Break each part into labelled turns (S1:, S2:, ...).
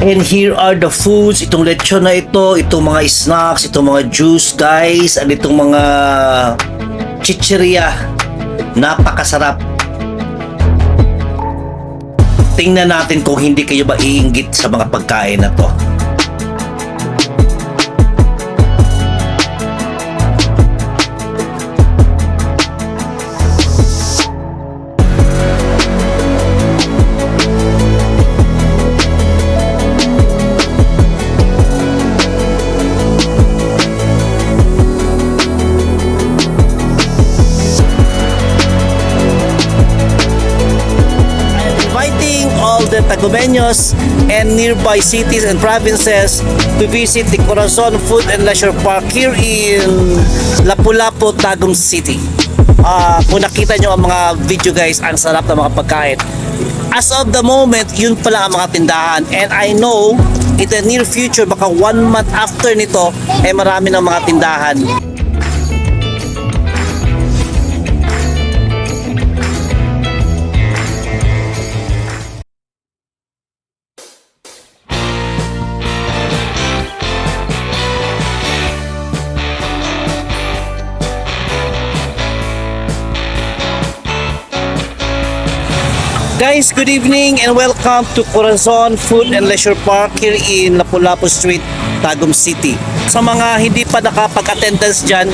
S1: And here are the foods, itong lechon na ito, itong mga snacks, itong mga juice guys, at itong mga chicheria. Napakasarap. Tingnan natin kung hindi kayo ba iinggit sa mga pagkain na to. All the Tagumeños and nearby cities and provinces to visit the Corazon Food and Leisure Park here in Lapu-Lapu, Tagum City. Ah, kung nakita nyo ang mga video guys, ang sarap ng mga pagkain. As of the moment, yun pala ang mga tindahan. And I know, in the near future, baka one month after nito, eh marami ng mga tindahan. Guys, good evening and welcome to Corazon Food and Leisure Park here in Lapu-Lapu Street, Tagum City. Sa mga hindi pa nakapag-attendance dyan,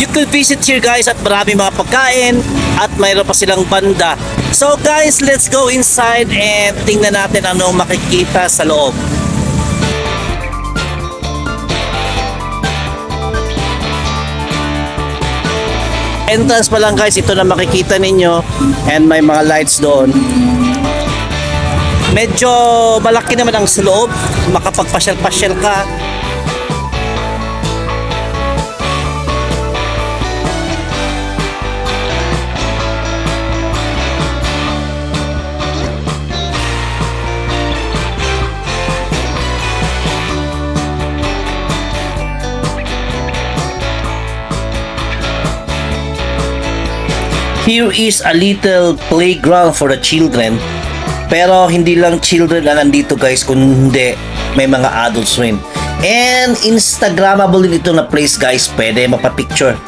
S1: you could visit here guys at marami mga pagkain at mayroon pa silang banda. So guys, let's go inside and tingnan natin ano makikita sa loob. Entrance pa lang guys, ito na makikita ninyo and may mga lights doon. Medyo malaki naman ang sa loob, makapagpasyal-pasyal ka. Here is a little playground for the children. Pero hindi lang children na nandito guys, kundi may mga adults rin. And Instagrammable din ito na place guys, pwede mapapicture.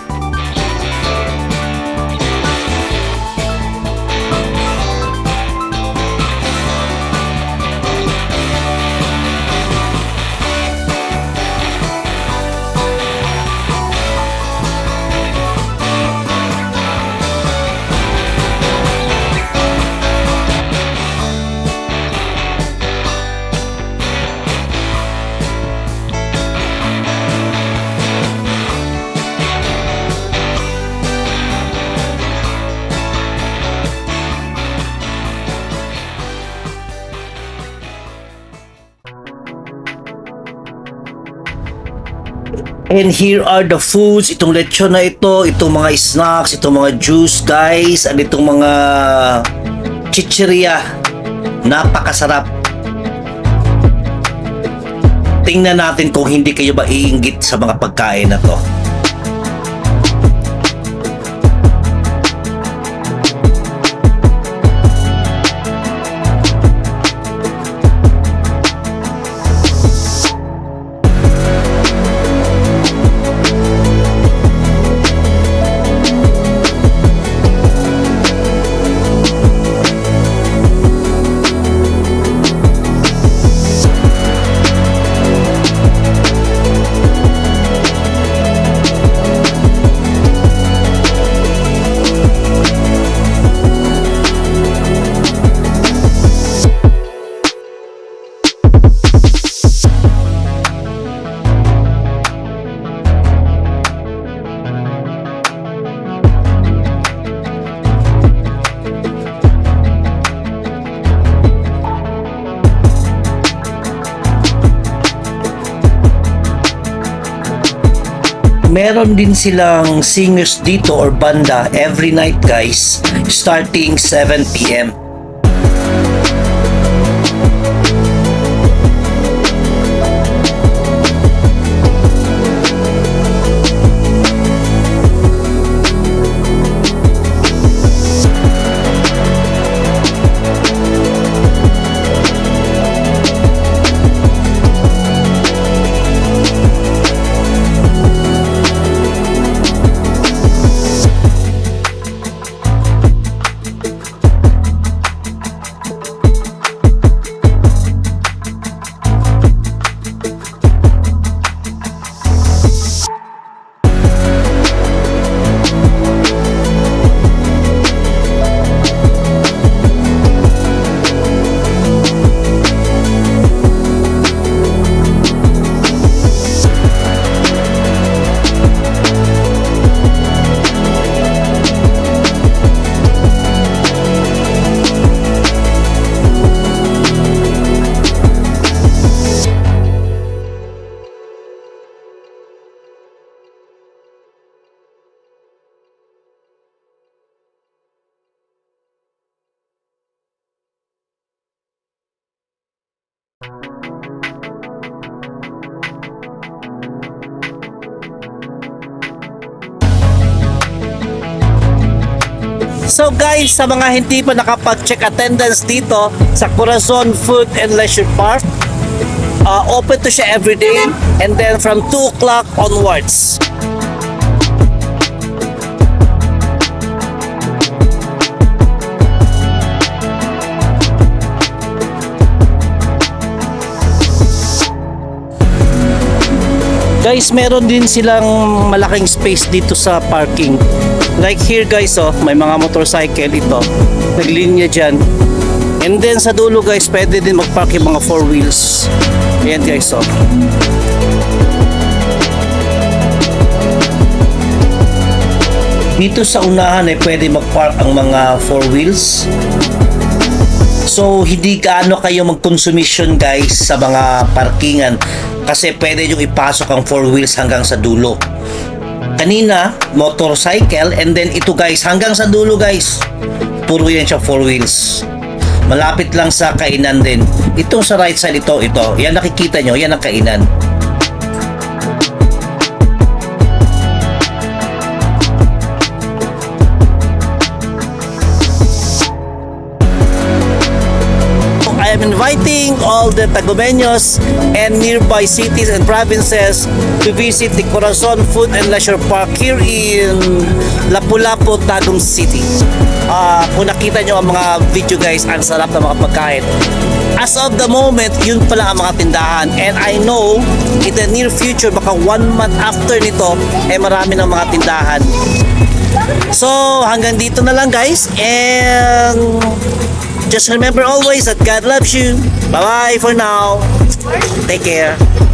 S1: And here are the foods, itong lechon na ito, itong mga snacks, itong mga juice guys, at itong mga chicheria. Napakasarap. Tingnan natin kung hindi kayo ba iinggit sa mga pagkain na to. Meron din silang singers dito or banda every night guys starting 7 So guys, sa mga hindi pa nakapag-check attendance dito sa Corazon Food and Leisure Park, uh, open to siya every day and then from 2 o'clock onwards. Guys, meron din silang malaking space dito sa parking. Like here guys, oh, may mga motorcycle ito. Naglinya dyan. And then sa dulo guys, pwede din magpark yung mga four wheels. Ayan guys, oh. Dito sa unahan ay pwede magpark ang mga four wheels. So, hindi gaano kayo mag-consumption guys sa mga parkingan kasi pwede yung ipasok ang four wheels hanggang sa dulo. Kanina, motorcycle and then ito guys, hanggang sa dulo guys. Puro yan siya four wheels. Malapit lang sa kainan din. Itong sa right side ito, ito. Yan nakikita nyo, yan ang kainan. Inviting all the Tagomeños and nearby cities and provinces to visit the Corazon Food and Leisure Park here in Lapu-Lapu, Tagum City. Ah, kung nakita nyo ang mga video guys, ang sarap ng mga pagkain. As of the moment, yun pala ang mga tindahan. And I know, in the near future, baka one month after nito, eh marami ng mga tindahan. So, hanggang dito na lang guys. And just remember always that God loves you. Bye-bye for now. Take care.